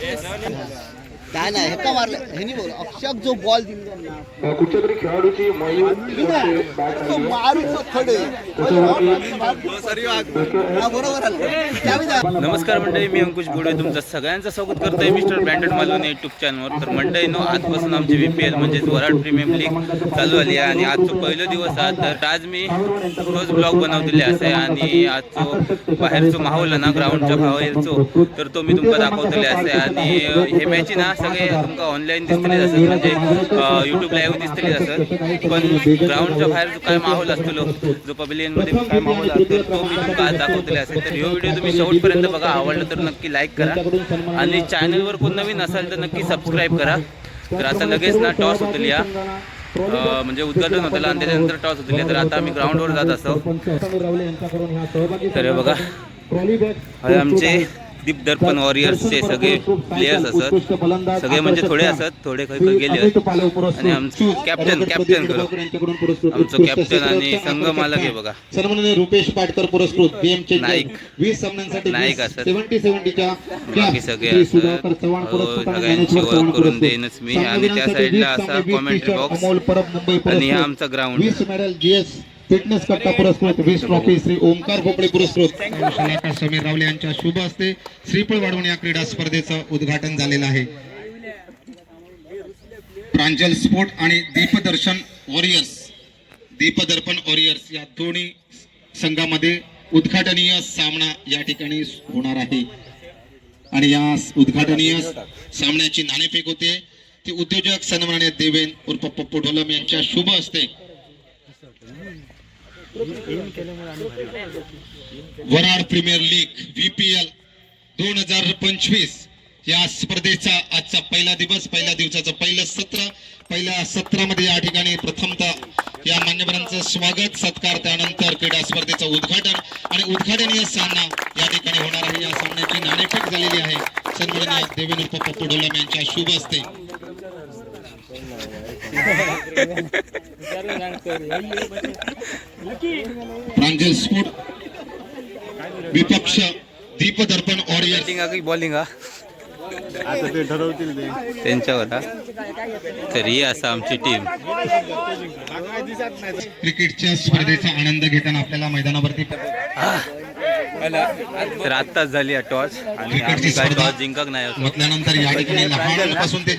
Yes. काय नाही हे का मारलं? ह्यानी बोल अक्षक जो बॉल दिला कुठच्या तरी खेळाडूची खडे. हा. नमस्कार मंडळी मी अंकुश बोडे तुमचं सगळ्यांचं स्वागत करतोय मिस्टर ब्रँडेड मालवण युट्यूब चॅनलवर तर मंडळी नो आजपासून आमची व्ही पी एल म्हणजेच वराड प्रीमियम लीग चालू आली आहे. आणि आजचं पहिलं दिवस आहे. तर आज मी तोच ब्लॉग बनवलेले असे. आणि आजचो बाहेरचो माहोल आहे ना ग्राउंडच्या बाहेरचो तर तो मी तुमका दाखवतले असे. आणि हे मॅची ना सगळे तुमका ऑनलाईन दिसतले असत म्हणजे युट्यूब लाईव्ह दिसतले असत पण ग्राउंडच्या बाहेर जो काय माहोल असतो जो पवेलियनमध्ये काय माहोल असतो तो मी तुमका आज दाखवतले असेल. तर ह्यो व्हिडिओ तुम्ही शेवटपर्यंत बघा आवडलं तर नक्की लाईक करा. आणि चॅनलवर कोण नवीन असाल तर नक्की सबस्क्राईब करा. तर आता लगेच ना टॉस होतली या. म्हणजे उद्घाटन होतं आणि त्याच्यानंतर टॉस होतली. तर आता आम्ही ग्राउंडवर जात असतो. तर हे बघा. हे आमचे दीप दर्पण वॉरियर्सचे सगळे प्लेयर्स असत. सगळे म्हणजे थोडे असत थोडे खै गेले. आणि आमचं कॅप्टन कॅप्टन आमचं कॅप्टन आणि संघ मालक आहे बघा. सन्माननीय रुपेश पाटकर पुरस्कृत नाईक. वीस सामन्यांसाठी नाईक असत. सेव्हन्टी सेव्हन्टीच्या बाकी सगळे असत. हो, सगळ्यांची ओळख करून देईनच मी. आणि त्या साईडला असा कॉमेंट्री बॉक्स आणि हा आमचा ग्राउंड वीस मेडल जीएस फिटनेस करता पुरस्कृत वीस ट्रॉफी श्री ओमकार भोपळे पुरस्कृत. शालाकार समीर रावले यांच्या शुभ हस्ते श्रीफळ वाढवण या क्रीडा स्पर्धेचं उद्घाटन झालेलं आहे. प्रांजल स्पोर्ट आणि दीपदर्शन वॉरियर्स दीपदर्पण वॉरियर्स या दोन्ही संघामध्ये उद्घाटनीय सामना या ठिकाणी होणार आहे. आणि या उद्घाटनीय सामन्याची नाणेफेक होते. ते उद्योजक सन्मान्य देवेन उर्फ पप्पू ढोलम यांच्या शुभ हस्ते वराड प्रीमियर लीग व्हीपीएल दोन हजार पंचवीस. या स्पर्धेचा आजचा पहिला दिवस पहिल्या दिवसाचं पहिलं सत्र पहिल्या सत्रामध्ये या ठिकाणी प्रथमतः या मान्यवरांचं स्वागत सत्कार त्यानंतर क्रीडा स्पर्धेचं उद्घाटन आणि उद्घाटनीय सामना या ठिकाणी होणार आहे. या सामन्याची नाणेफेक झालेली आहे. सन्माननीय देवेंद्र पप्पा डोलम यांच्या शुभ असते विपक्ष दीपदर्पण ऑडियन्स बॅटिंग हा की बॉलिंग आता ते ठरवतील ते. त्यांच्यावर तर असा आमची टीम क्रिकेटच्या स्पर्धेचा आनंद घेताना आपल्याला मैदानावरती तर आत्ताच झाली आहे टॉस. आणि आम्ही काय टॉस जिंकक नाही होतो म्हटल्यानंतर या ठिकाणी लहानांपासून ते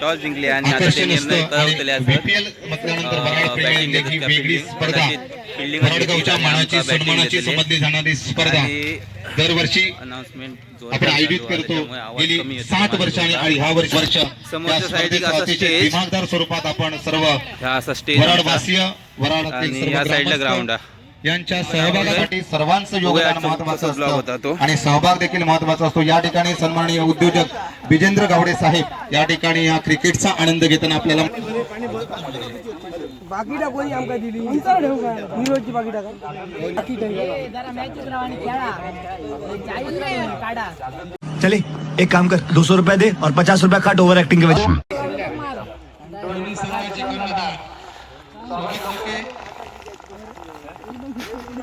टॉस जिंकले आणि आता निर्णय कळवतले वराड मानाची सन्मानाची जाणारी स्पर्धा. दरवर्षी आपण आयोजित करतो. गेली सात वर्ष आणि ह्या वर्ष वर्ष. दिमागदार स्वरूपात आपण सर्व वराडवासीय सर्व या साईडला ग्राउंड यांच्या सहभागासाठी सर्वांचं बघूया योगदान महत्वाचं. असतं. आणि सहभाग देखील महत्त्वाचा असतो. या ठिकाणी सन्माननीय उद्योजक विजेंद्र गावडे साहेब या ठिकाणी या क्रिकेटचा आनंद घेताना आपल्याला बाकीटा कोणी आमका दिली? निरोजची बाकीटा बाकी चले एक काम कर दो सौ रुपया दे और पचास रुपया काट ओवर एक्टिंग के वजह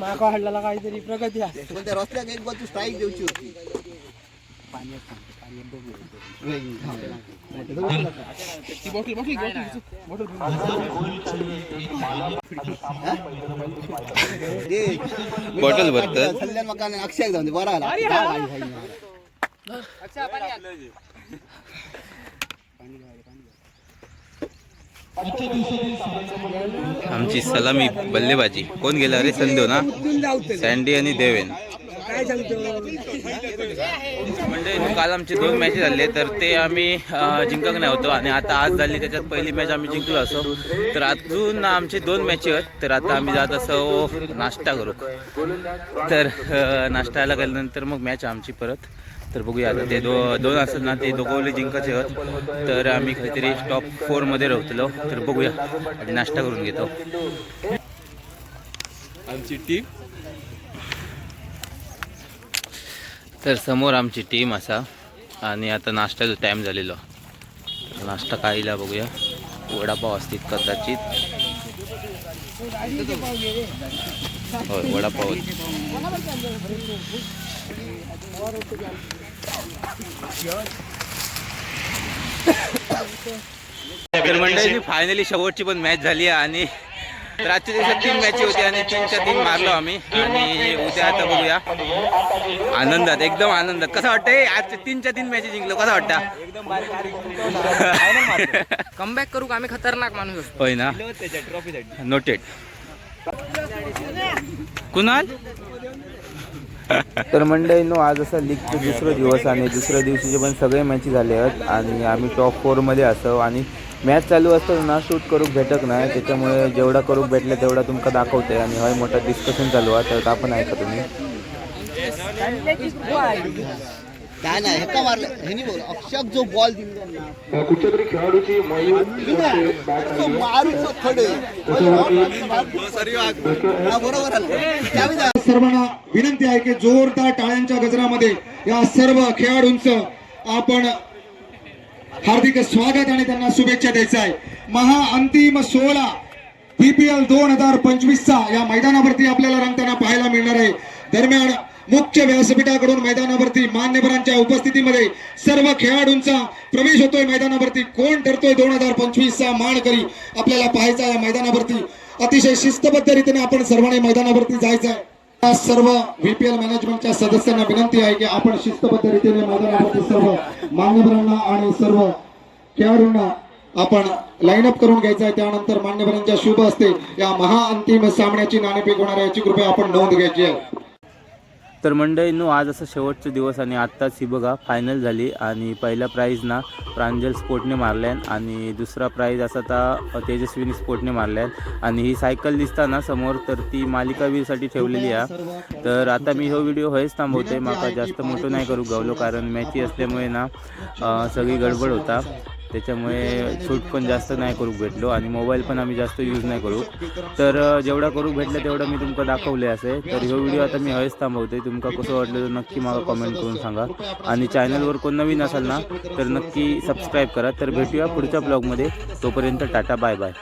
माका हडला काहीतरी प्रगती आहे. पण त्या रस्त्यात एक बाजू स्ट्राईक द्यायची होती. बॉटल भरतात. सल्ल्यान म्हाका अक्षयाक जावन बरा आला. आमची सलामी बल्लेबाजी. कोण गेला? रे संदेव ना. सँडी आणि देवेन. म्हणजे काल आमचे दोन मॅचेस झाले तर ते आम्ही जिंकक नाही होतो. आणि आता आज झाली त्याच्यात पहिली मॅच आम्ही जिंकलो असो. तर अजून आमचे दोन मॅच आहेत तर आता आम्ही जात असो नाश्ता करू. तर नाश्त्याला गेल्यानंतर मग मॅच आमची परत. तर बघूया आता ते दो दोन असतात ना ते दोघवले जिंकायचे आहेत. तर आम्ही काहीतरी टॉप फोरमध्ये राहतलो तर बघूया. आधी नाश्ता करून घेतो. आमची टीम तर समोर आमची टीम असा. आणि आता नाश्त्याचा टाईम झालेलो. नाश्ता खायला बघूया. वडापाव असतील कदाचित. होय वडापाव. तर मंडळी फायनली शेवटची पण मॅच झाली आहे आणि तर आजच्या दिवसात तीन मॅची होती आणि तीनच्या तीन मारलो आम्ही. आणि उद्या आता बघूया. आनंदात एकदम आनंदात. कसं वाटतंय? आजच्या तीनच्या तीन मॅची जिंकलो. कसं वाटतं? कमबॅक करू का? आम्ही खतरनाक माणूस असतो. होय ना? नोटेड कुणाल? तर मंडळींनो आज असं लीगचे दुसरं दिवस आणि दुसऱ्या दिवशीचे पण सगळे मॅची झाले आहेत आणि आम्ही टॉप फोरमध्ये असो आणि मॅच चालू असताना ना शूट करूक भेटक नाही त्याच्यामुळे जेवढा करूक भेटलं तेवढा तुमका दाखवते आणि हय मोठा डिस्कशन चालू आहे तर आपण ऐका तुम्ही. काय नाही का मारलं ह्यानी बोल अक्षक जो बॉल दिला ना. कुठच्या तरी खेळाडूची मयूर कोणते बॅट तो मारूच खडे बरोबर सर्वांना विनंती आहे की जोरदार टाळ्यांच्या गजरामध्ये या सर्व खेळाडूंचं आपण हार्दिक स्वागत आणि त्यांना शुभेच्छा द्यायचं आहे. महाअंतिम सोहळा बीपीएल दोन हजार पंचवीसचा या मैदानावरती आपल्याला रंगताना पाहायला मिळणार आहे. दरम्यान मुख्य व्यासपीठाकडून मैदानावरती मान्यवरांच्या उपस्थितीमध्ये सर्व खेळाडूंचा प्रवेश होतोय. मैदानावरती कोण ठरतोय दोन हजार पंचवीसचा मानकरी आपल्याला पाहायचा या मैदानावरती अतिशय शिस्तबद्ध रीतीने आपण सर्वांनी मैदानावरती जायचं आहे. सर्व व्हीपीएल मॅनेजमेंटच्या सदस्यांना विनंती आहे की आपण शिस्तबद्ध रीतीने मैदानामध्ये सर्व मान्यवरांना आणि सर्व खेळाडूंना आपण लाईन अप करून घ्यायचं आहे. त्यानंतर मान्यवरांच्या शुभ असते या महाअंतिम सामन्याची नाणेफेक होणार याची कृपया आपण नोंद घ्यायची आहे. तर मंडळींनो आज असं शेवटचा दिवस आणि आत्ताच ही बघा फायनल झाली. आणि पहिला प्राईज ना प्रांजल स्पोर्टने मारल्यान आणि दुसरा प्राईज असा आता तेजस्विनी स्पोर्टने मारल्यान आणि ही सायकल दिसता ना समोर तर ती मालिकावीरसाठी ठेवलेली आहे. तर आता मी हो व्हिडिओ हेच थांबवते माका जास्त मोठं नाही करू गावलो कारण मॅची असल्यामुळे ना सगळी गडबड होता. त्याच्यामुळे शूट पण जास्त नाही करू भेटलो आणि मोबाईल पण आम्ही जास्त यूज नाही करू. तर जेवढा करू भेटलं तेवढं मी तुमका दाखवले असे. तर ह्यो व्हिडिओ आता मी हयच थांबवते. तुमका कसं वाटलं तर नक्की मला कमेंट करून सांगा. आणि चॅनलवर कोण नवीन असाल ना तर नक्की सबस्क्राईब करा. तर भेटूया पुढच्या ब्लॉगमध्ये तोपर्यंत टाटा बाय बाय